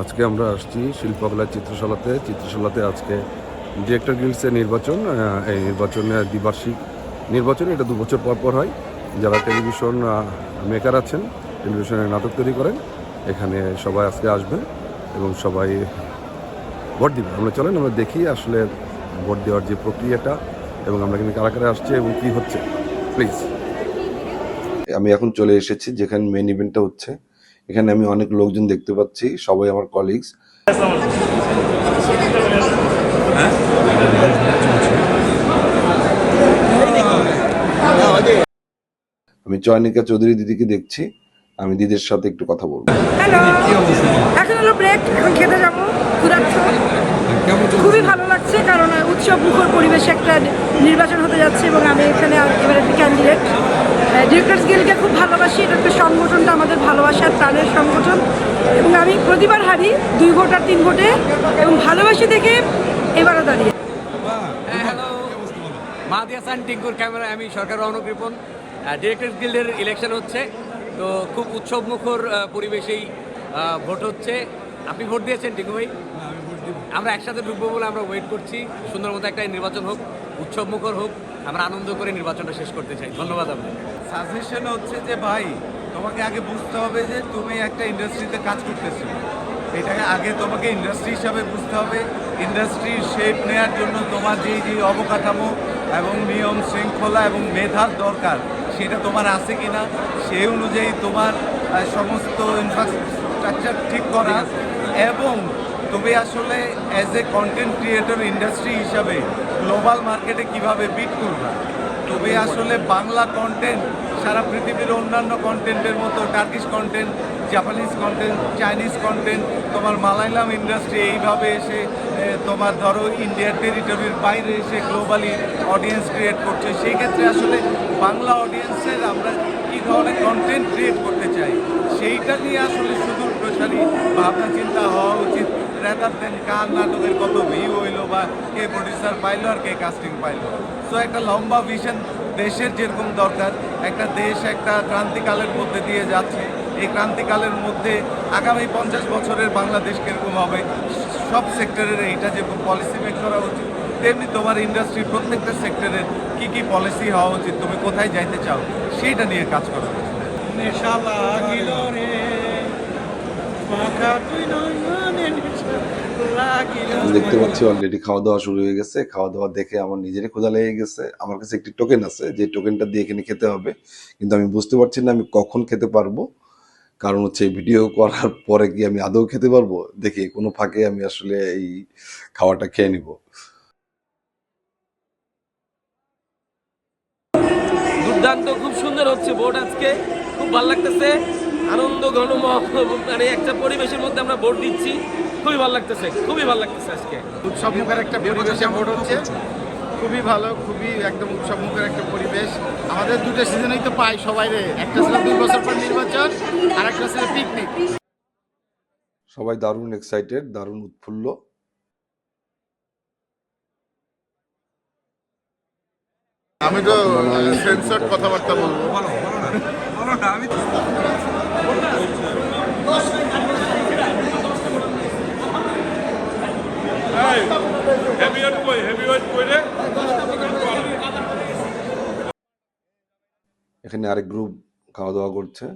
আজকে আমরা আসছি শিল্পকলা চিত্রশালাতে। চিত্রশালাতে আজকে ডিরেক্টর গিল্ডসের নির্বাচন এই নির্বাচনে দ্বিবার্ষিক নির্বাচন, এটা দু বছর পর পর হয়। যারা টেলিভিশন মেকার আছেন টেলিভিশনে নাটক তৈরি করেন, এখানে সবাই আজকে আসবেন এবং সবাই ভোট দিবে। আমরা চলেন, আমরা দেখি আসলে ভোট দেওয়ার যে প্রক্রিয়াটা এবং আমরা কিন্তু কারা কারা আসছে এবং কী হচ্ছে। প্লিজ আমি এখন চলে এসেছি, যেখানে মেন ইভেন্টটা হচ্ছে এখানে আমি অনেক লোকজন দেখতে পাচ্ছি, সবাই আমার কলিগস আমি চয়নিকা চৌধুরী দিদিকে দেখছি, আমি দিদির সাথে একটু কথা বলব। এখন হলো ব্রেক এখন খেতে যাব খুবই ভালো লাগছে কারণ উৎসব, মুখর পরিবেশে একটা নির্বাচন হতে যাচ্ছে এবং আমি এখানে এবার ক্যান্ডিডেট ডিরেক্টর্স গিল্ডকে খুব ভালোবাসি এটা একটা সংগঠনটা আমাদের ভালোবাসার প্রাণের সংগঠন। এবং আমি প্রতিবার হারি দুই ভোট আর তিন ভোটে এবং ভালোবাসি দেখে এবারও দাঁড়িয়ে। হ্যালো মাহাদি হাসান টিঙ্কুর ক্যামেরায় আমি সরকার রহনক রিপন। ডিরেক্টর গিল্ডের ইলেকশন হচ্ছে তো খুব উৎসব মুখর পরিবেশেই ভোট হচ্ছে। আপনি ভোট দিয়েছেন টিঙ্কু ভাই? আমরা একসাথে ঢুকবো বলে আমরা ওয়েট করছি। সুন্দর মতো একটা নির্বাচন হোক। উৎসব মুখর হোক আমরা আনন্দ করে নির্বাচনটা শেষ করতে চাই। ধন্যবাদ আপনাকে। সাজেশন হচ্ছে যে ভাই তোমাকে আগে বুঝতে হবে যে তুমি একটা ইন্ডাস্ট্রিতে কাজ করতেছো। এটাকে আগে তোমাকে ইন্ডাস্ট্রি হিসাবে বুঝতে হবে। ইন্ডাস্ট্রির শেপ নেওয়ার জন্য তোমার যেই যে অবকাঠামো এবং নিয়ম শৃঙ্খলা এবং মেধার দরকার সেটা তোমার আছে কি না সেই অনুযায়ী তোমার সমস্ত ইনফ্রাস্ট্রাকচার ঠিক করা এবং তুমি আসলে as a content creator industry হিসাবে গ্লোবাল মার্কেটে কীভাবে বিট করবা? তুমি আসলে বাংলা কন্টেন্ট সারা পৃথিবীর অন্যান্য কন্টেন্টের মতো Turkish content Japanese content Chinese content তোমার মালায়ালাম ইন্ডাস্ট্রি এইভাবে এসে তোমার ধরো ইন্ডিয়ার টেরিটরির বাইরে এসে গ্লোবালি অডিয়েন্স ক্রিয়েট করছে। সেই ক্ষেত্রে আসলে বাংলা অডিয়েন্সের আমরা কী ধরনের কন্টেন্ট ক্রিয়েট করতে চাই, সেইটা নিয়ে আসলে সুদূর প্রসারী ভাবনা চিন্তা হওয়া উচিত। রেদার কার নাটকের কত ভিউ হইল বা কে প্রডিউসার পাইলো আর কে কাস্টিং পাইলো। তো একটা লম্বা ভিশন দেশের যেরকম দরকার, একটা দেশ, একটা ক্রান্তিকালের মধ্যে দিয়ে যাচ্ছে। এই ক্রান্তিকালের মধ্যে আগামী পঞ্চাশ বছরের বাংলাদেশ কীরকম হবে? সব সেক্টরের এইটা যেরকম পলিসি মেক করা উচিত, তেমনি তোমার ইন্ডাস্ট্রির প্রত্যেকটা সেক্টরের কি কি পলিসি হওয়া উচিত, তুমি কোথায় যাইতে চাও, সেইটা নিয়ে কাজ করা উচিত। নেশা দেখতে পাচ্ছি অলরেডি খাওয়া দাওয়া শুরু হয়ে গেছে। খাওয়া দাওয়া দেখে আমার নিজেরই ক্ষুধা লেগে গেছে। আমার কাছে একটি টোকেন আছে, যে টোকেনটা দিয়ে এখানে খেতে হবে। কিন্তু আমি বুঝতে পারছি না আমি কখন খেতে পারব। কারণ হচ্ছে ভিডিও করার পরে কি আমি আদৌ খেতে পারব? দেখি, কোনো ফাঁকে আমি আসলে এই খাওয়াটা খেয়ে নিব। দুর্দান্ত, খুব সুন্দর হচ্ছে ভোট আজকে। খুব ভালো লাগতেছে। আনন্দ ঘনম মানে একটা পরিবেশের মধ্যে আমরা ভোট দিচ্ছি। খুবই ভালো লাগতেছে খুবই ভালো লাগতেছে আজকে। উৎসব মুখের একটা পরিবেশে ভোট হচ্ছে খুবই ভালো খুবই একদম উৎসব মুখের একটা পরিবেশ। আমাদের দুটো সিজনেই তো পাই সবাই রে একটা ছিল দুই বছর পর নির্বাচন আর একটা ছিল পিকনিক সবাই দারুণ এক্সাইটেড দারুণ উৎফুল্ল। আমি তো সেন্সর কথাবার্তা বলব। এখানে আরেক গ্রুপ খাওয়া দাওয়া করছে।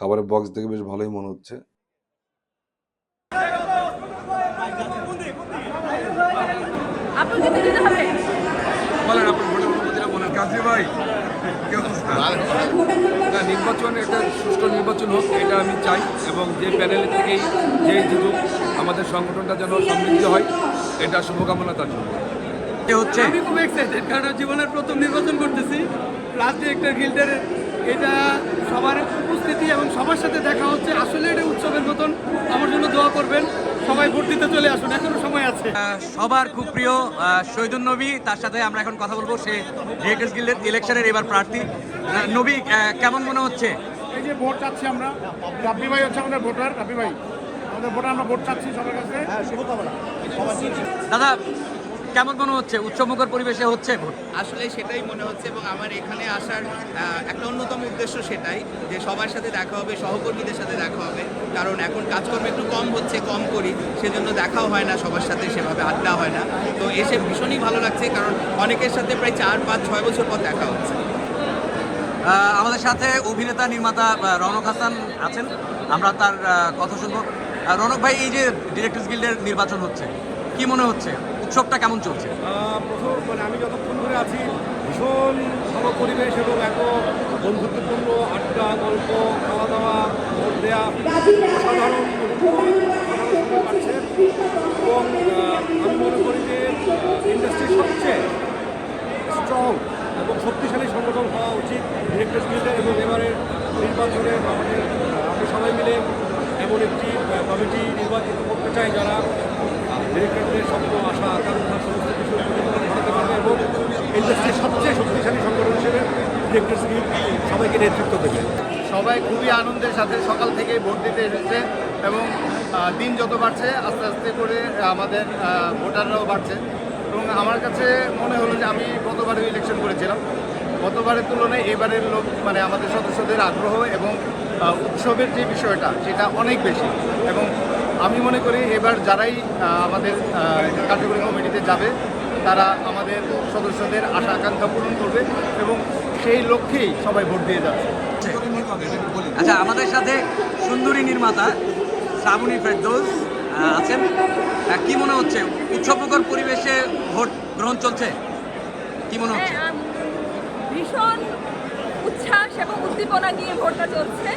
খাবারের বক্স দেখে বেশ ভালোই মনে হচ্ছে। নির্বাচন একটা সুষ্ঠু নির্বাচন হোক এটা আমি চাই এবং যে প্যানেলের থেকেই যে জিতুক আমাদের সংগঠনটা যেন সমৃদ্ধ হয় এটা শুভকামনা তার জন্য। হচ্ছে আমি খুব এক্সাইটেড কারণ জীবনের প্রথম নির্বাচন করতেছি। লাস্ট ডিরেক্টর গিল্ডের এটা সবার উপস্থিতি এবং সবার সাথে দেখা হচ্ছে। আসলে এটা উৎসবের মতন। আমার জন্য দোয়া করবেন। সবাই ভোট দিতে চলে আসুন। এখনও সময় আছে। সবার খুব প্রিয় শহীদুল নবী। তার সাথে আমরা এখন কথা বলব। সে ডিরেক্টর গিল্ডের ইলেকশনের এবার প্রার্থী। নবী কেমন মনে হচ্ছে? যে ভোট চাচ্ছি আমরা রাব্বি ভাই হচ্ছে আমাদের ভোটার রাব্বি ভাই। আমাদের ভোটার আমরা ভোট চাচ্ছি সবার কাছে। দাদা কেমন মনে হচ্ছে? উৎসবমুখর পরিবেশে হচ্ছে ভোট? আসলে সেটাই মনে হচ্ছে এবং আমার এখানে আসার একটা অন্যতম উদ্দেশ্য সেটাই যে সবার সাথে দেখা হবে সহকর্মীদের সাথে দেখা হবে। কারণ এখন কাজকর্ম একটু কম হচ্ছে কম করি সেজন্য দেখাও হয় না সবার সাথে সেভাবে আড্ডা হয় না। তো এসে ভীষণই ভালো লাগছে কারণ অনেকের সাথে প্রায় চার পাঁচ ছয় বছর পর দেখা হচ্ছে। আমাদের সাথে অভিনেতা নির্মাতা রনক হাসান আছেন। আমরা তার কথা শুনব। রনক ভাই এই যে ডিরেক্টর্স গিল্ডের নির্বাচন হচ্ছে কি মনে হচ্ছে? উৎসবটা কেমন চলছে? প্রথম মানে আমি যতক্ষণ ধরে আছি ভীষণ ভালো পরিবেশ এবং এত বন্ধুত্বপূর্ণ আড্ডা গল্প খাওয়া দাওয়া ভোট দেওয়া অসাধারণ অসাধারণ এবং আমি মনে করি যে ইন্ডাস্ট্রির সবচেয়ে স্ট্রং এবং শক্তিশালী সংগঠন হওয়া উচিত ডিরেক্টর গিল্ডের এবং এবারের নির্বাচনে আমাদের আহ, আমরা সবাই মিলে এমন একটি কমিটি নির্বাচিত করতে চাই যারা ডিরেক্টরদের স্বপ্ন আশা আকাঙ্ক্ষা সমস্ত কিছু প্রতিফলন ঘটাতে পারবে এবং ইন্ডাস্ট্রির সবচেয়ে শক্তিশালী সংগঠন হিসেবে সবাইকে নেতৃত্ব দেবে? সবাই খুবই আনন্দের সাথে সকাল থেকে ভোট দিতে এসেছে এবং দিন যত বাড়ছে, আস্তে আস্তে করে আমাদের ভোটাররাও বাড়ছে। এবং আমার কাছে মনে হলো যে আমি গতবারে ইলেকশন করেছিলাম। গতবারের তুলনায় এবারের লোক মানে আমাদের সদস্যদের আগ্রহ এবং উৎসবের যে বিষয়টা, সেটা অনেক বেশি। এবং আমি মনে করি এবার যারাই আমাদের কার্যকরী কমিটিতে যাবে, তারা আমাদের সদস্যদের আশা আকাঙ্ক্ষা পূরণ করবে এবং সেই লক্ষ্যেই সবাই ভোট দিয়ে যাচ্ছে। আচ্ছা আমাদের সাথে সুন্দরী নির্মাতা শ্রাবণী ফেরদৌস আছেন। কি মনে হচ্ছে? উৎসবমুখর পরিবেশে ভোট গ্রহণ চলছে? কি মনে হচ্ছে? হ্যাঁ, ভীষণ উচ্ছ্বাস এবং উদ্দীপনা নিয়ে ভোটটা চলছে।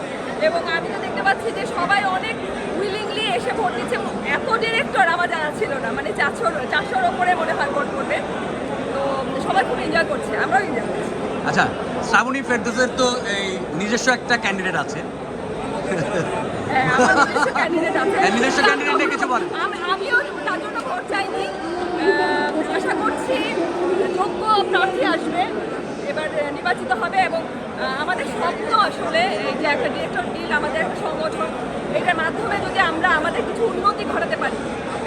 এবং আমি তো দেখতে পাচ্ছি যে সবাই অনেক উইলিংলি এসে ভোট দিচ্ছে। এত ডিরেক্টর আমার জানা ছিল না। মানে চারশোর চারশোর ওপরে মনে হয় ভোট করবে। তো সবাই খুব এনজয় করছে। আমরাও এনজয় করছি। আচ্ছা শ্রাবণী ফেরদোসের তো এই নিজস্ব একটা ক্যান্ডিডেট আছে। হ্যাঁ, নিজস্ব ক্যান্ডিডেট নিয়ে কিছু বলেন। আমিও তার জন্য ভোট চাইনি। আশা করছি যোগ্য প্রার্থী আসবে এবার নির্বাচিত হবে এবং আমাদের স্বপ্ন আসলে এই যে একটা ডিরেক্টর ডিল আমাদের একটা সংগঠন এটার মাধ্যমে যদি আমরা আমাদের কিছু উন্নতি ঘটাতে পারি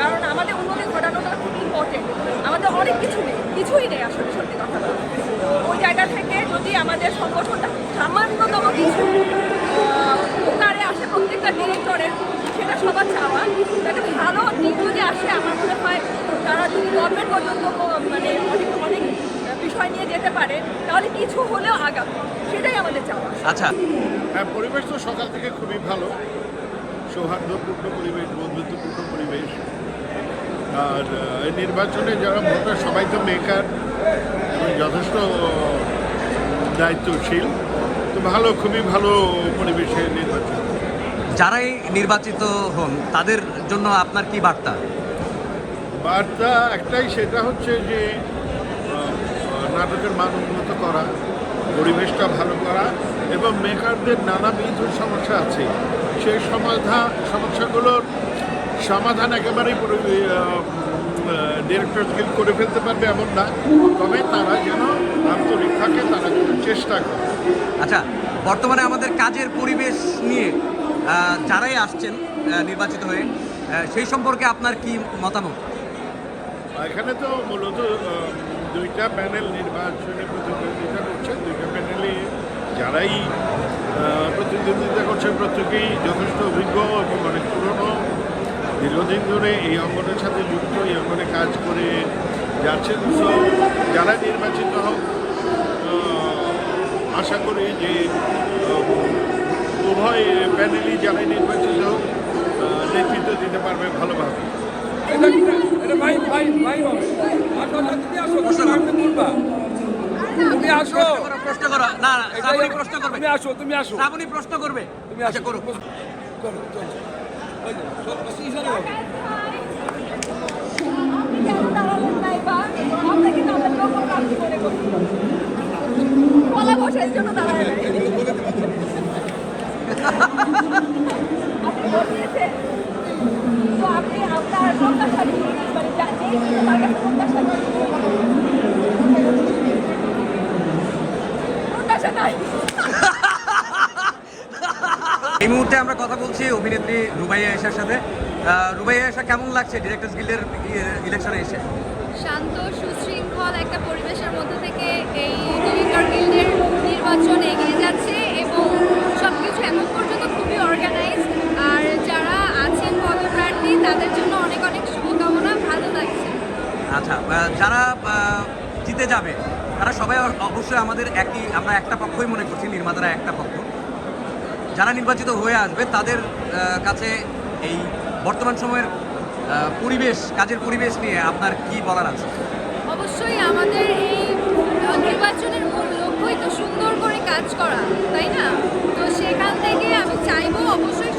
কারণ আমাদের উন্নতি ঘটানোটা খুব ইম্পর্টেন্ট আমাদের অনেক কিছু নেই কিছুই নেই আসলে সত্যি কথা বলতে। তো ওই জায়গা থেকে যদি আমাদের সংগঠনটা সামান্যতম কিছু আহ, উপকারে আসে প্রত্যেকটা ডিরেক্টরের সেটা সবার চাওয়া তো একটা ভালো দিক যদি আসে আমার মনে হয় তারা যদি গভর্নমেন্ট পর্যন্ত মানে অনেক অনেক বিষয় নিয়ে যেতে পারে তাহলে কিছু হলেও আগাবে। সেটাই আমাদের চাওয়া। আচ্ছা। হ্যাঁ পরিবেশ তো সকাল থেকে খুবই ভালো। সৌহার্দ্যপূর্ণ পরিবেশ বন্ধুত্বপূর্ণ পরিবেশ। আর এই নির্বাচনে যারা ভোটার সবাই তো মেকার এবং যথেষ্ট দায়িত্বশীল। তো ভালো খুবই ভালো পরিবেশে নির্বাচন যারাই নির্বাচিত হন তাদের জন্য আপনার কি বার্তা? বার্তা একটাই, সেটা হচ্ছে যে নাটকের মান উন্নত করা, পরিবেশটা ভালো করা, এবং মেকারদের নানাবিধ সমস্যা আছে। সেই সমাধান সমস্যাগুলোর সমাধান একেবারেই ডিরেক্টর গিল করে ফেলতে পারবে এমন না। তবে তারা যেন আন্তরিক থাকে, তারা চেষ্টা করে। আচ্ছা বর্তমানে আমাদের কাজের পরিবেশ নিয়ে যারাই আসছেন নির্বাচিত হয়ে সেই সম্পর্কে আপনার কি মতামত? এখানে তো মূলত দুইটা প্যানেল নির্বাচনে প্রতিদ্বন্দ্বিতা করছে। দুইটা প্যানেলে যারাই প্রতিদ্বন্দ্বিতা করছেন প্রত্যেকেই যথেষ্ট অভিজ্ঞ এবং অনেক পুরনো। দীর্ঘদিন ধরে এই অঙ্গনের সাথে যুক্ত, এই অঙ্গনে কাজ করে যাচ্ছেন। সো যারা নির্বাচিত হোক আশা করি যে উভয় প্যানেলই যারাই নির্বাচিত হোক নেতৃত্ব দিতে পারবে ভালোভাবে। প্রশ্ন করো, না শ্রাবণী প্রশ্ন করবে তুমি আসো তুমি আসো শ্রাবণী প্রশ্ন করবে তুমি আসো করো করো। কলা বসার জন্য নাই। আপনি ভোট দিয়েছেন তো আপনি আপনার প্রত্যাশা কি? মানে যা- যেই ছিল তার কাছে প্রত্যাশা কি? প্রত্যাশা নাই এই মুহূর্তে আমরা কথা বলছি অভিনেত্রী রুবাইয়া এশার সাথে। রুবাইয়া এশা কেমন লাগছে ডিরেক্টর্স গিল্ডের ইলেকশনে এসে? শান্ত সুশৃঙ্খল একটা পরিবেশের মধ্যে থেকে এই ডিরেক্টর গিল্ডের নির্বাচন এগিয়ে যাচ্ছে এবং সব কিছু এখন পর্যন্ত খুবই অর্গানাইজ আর যারা আছেন পদপ্রার্থী তাদের জন্য অনেক অনেক শুভকামনা ভালো লাগছে। আচ্ছা যারা জিতে যাবে তারা সবাই অবশ্যই আমাদের একই আমরা একটা পক্ষই মনে করছি নির্মাতারা একটা পক্ষ। যারা নির্বাচিত হয়ে আসবে, তাদের কাছে এই বর্তমান সময়ের পরিবেশ, কাজের পরিবেশ নিয়ে আপনার কি বলার আছে? অবশ্যই আমাদের এই নির্বাচনের মূল লক্ষ্যই তো সুন্দর করে কাজ করা, তাই না? তো সেখান থেকে আমি চাইব অবশ্যই